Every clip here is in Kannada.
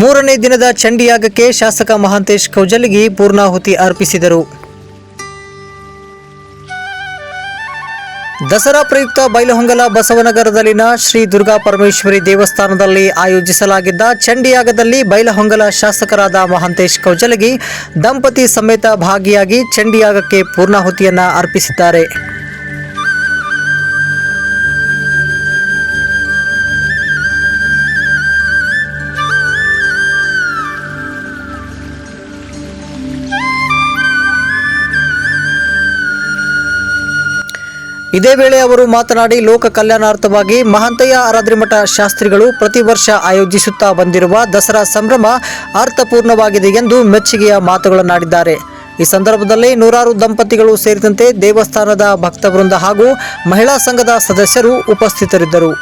ಮೂರನೇ ದಿನದ ಚಂಡಿಯಾಗಕ್ಕೆ ಶಾಸಕ ಮಹಾಂತೇಶ್ ಕೌಜಲಗಿ ಪೂರ್ಣಾಹುತಿ ಅರ್ಪಿಸಿದರು. ದಸರಾ ಪ್ರಯುಕ್ತ ಬೈಲಹೊಂಗಲ ಬಸವನಗರದಲ್ಲಿನ ಶ್ರೀ ದುರ್ಗಾ ಪರಮೇಶ್ವರಿ ದೇವಸ್ಥಾನದಲ್ಲಿ ಆಯೋಜಿಸಲಾಗಿದ್ದ ಚಂಡಿಯಾಗದಲ್ಲಿ ಬೈಲಹೊಂಗಲ ಶಾಸಕರಾದ ಮಹಾಂತೇಶ್ ಕೌಜಲಗಿ ದಂಪತಿ ಸಮೇತ ಭಾಗಿಯಾಗಿ ಚಂಡಿಯಾಗಕ್ಕೆ ಪೂರ್ಣಾಹುತಿಯನ್ನ ಅರ್ಪಿಸಿದ್ದಾರೆ. ಇದೇ ವೇಳೆ ಅವರು ಮಾತನಾಡಿ ಲೋಕ ಕಲ್ಯಾಣಾರ್ಥವಾಗಿ ಮಹಂತಯ್ಯ ಆರಾದ್ರಿಮಠ ಶಾಸ್ತ್ರಿಗಳು ಪ್ರತಿ ವರ್ಷ ಆಯೋಜಿಸುತ್ತಾ ಬಂದಿರುವ ದಸರಾ ಸಂಭ್ರಮ ಅರ್ಥಪೂರ್ಣವಾಗಿದೆ ಎಂದು ಮೆಚ್ಚುಗೆಯ ಮಾತುಗಳನ್ನಾಡಿದ್ದಾರೆ. ಈ ಸಂದರ್ಭದಲ್ಲಿ ನೂರಾರು ದಂಪತಿಗಳು ಸೇರಿದಂತೆ ದೇವಸ್ಥಾನದ ಭಕ್ತವೃಂದ ಹಾಗೂ ಮಹಿಳಾ ಸಂಘದ ಸದಸ್ಯರು ಉಪಸ್ಥಿತರಿದ್ದರು.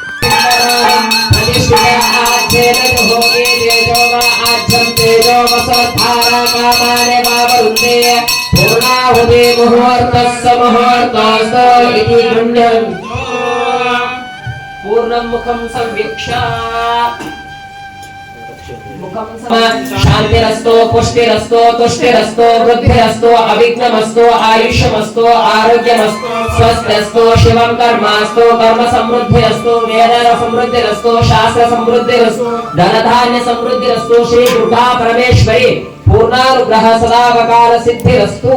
पूर्णाहुति मुहूर्तस्य मुहूर्तस्त इति पुण्यम् पूर्णं मुखं संवीक्ष्य శాంతిరస్తో పుష్టిరస్తో తుష్టిరస్తో వృద్ధిరస్తో అవిఘ్నమస్తో ఆయుష్యమస్తో ఆరోగ్యమస్తో స్వస్థస్తో శివం కర్మాస్తో కర్మ సమృద్ధిరస్తో వేదన సమృద్ధిరస్తో శాస్త్ర సమృద్ధిరస్తో ధనధాన్య సమృద్ధిరస్తో శ్రీ దుర్గా పరమేశ్వరి పూర్ణానుగ్రహ సదావకాల సిద్ధిరస్తో.